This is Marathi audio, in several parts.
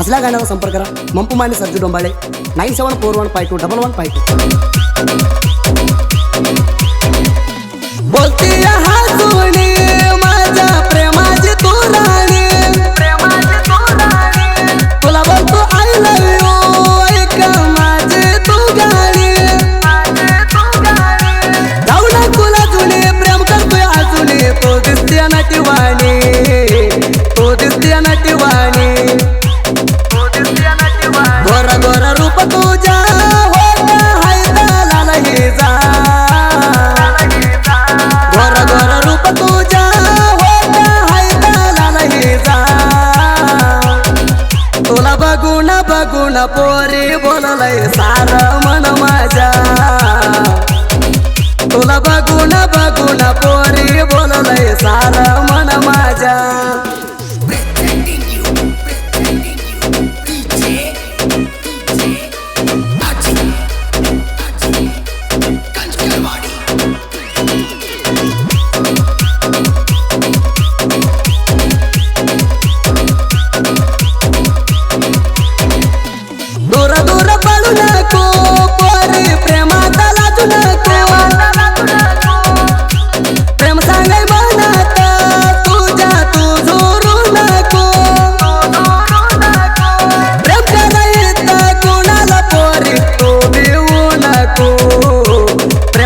ಅಸಲಾಗಾಣವ ಸಂಪರ್ಕರ ಮಂಪು ಮಾನಿ Sarju Dombale, nine seven four one five two double one five two. सारा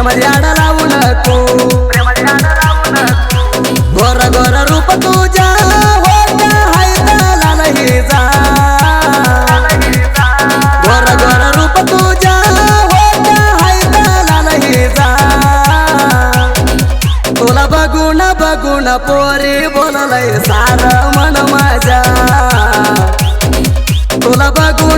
प्रेमध्यान लावून तू गोर गोर रूप तुझ्या होत्या हैदराला हे जा गोर पोरी बोललय सार मन माझ्या. तुला बघून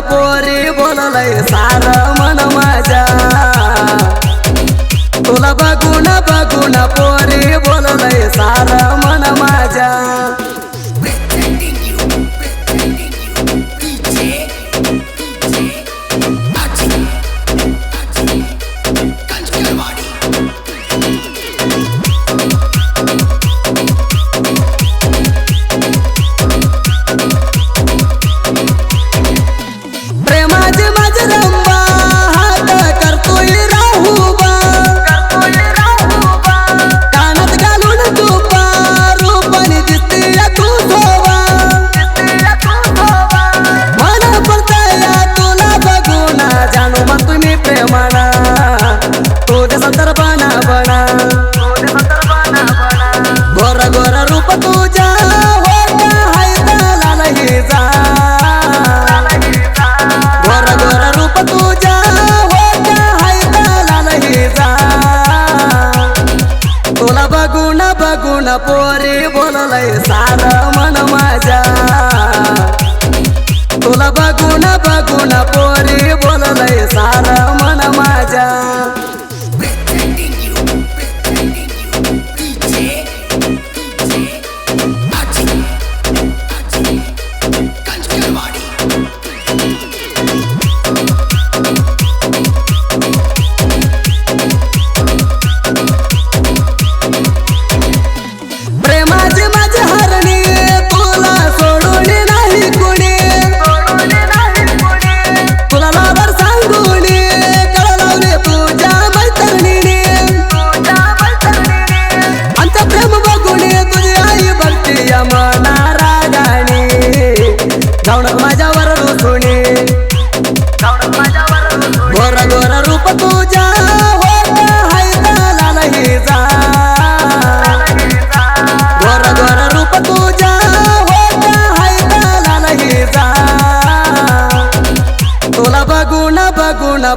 पोरी बोललय सार मन माझ्या तुला बघून बघून पोरी बोललय सार मन माझ्या पोरी बोललय साल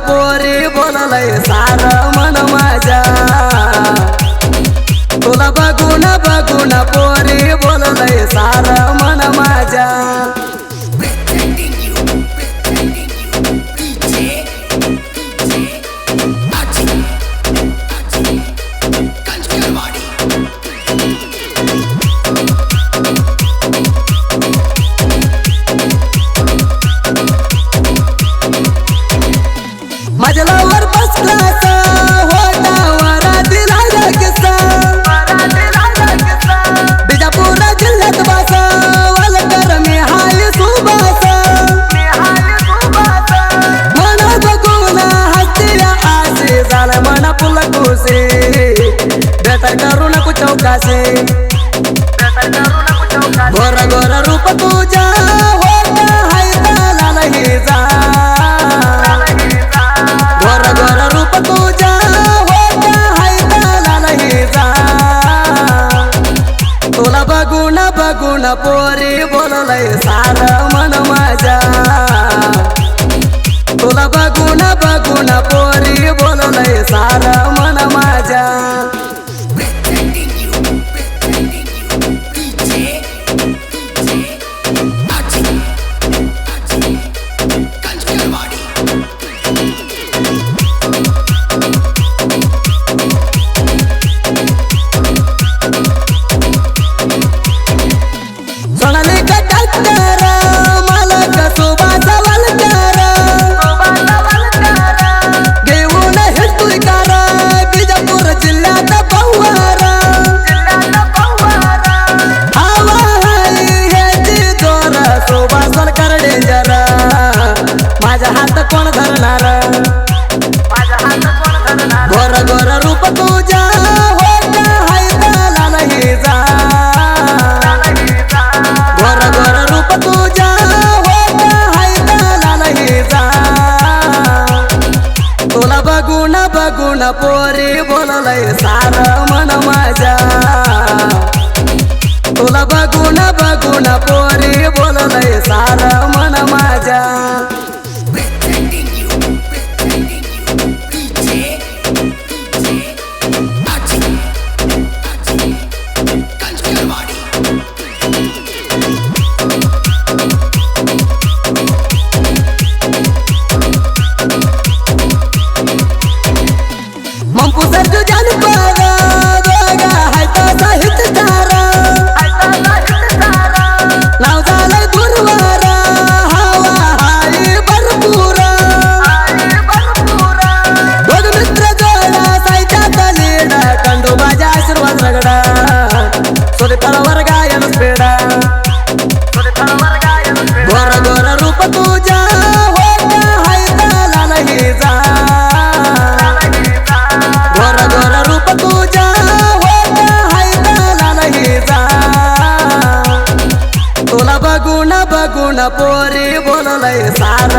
पोरी बोललय सार मन माझ्या तुला बघून बघून पोरी बोललय सार चौकासे गोरा गोरा रूप तुझ्या होता हायता झाला हे जा गोरा गोरा रूप तुझ्या होता हायता झाला हे जा तुला बघून बघून पोरी बोललंय सार मन माझ्या तुला बघून बघून पोरी बोललंय सार in the. पाहुणा पोरी बोललय सार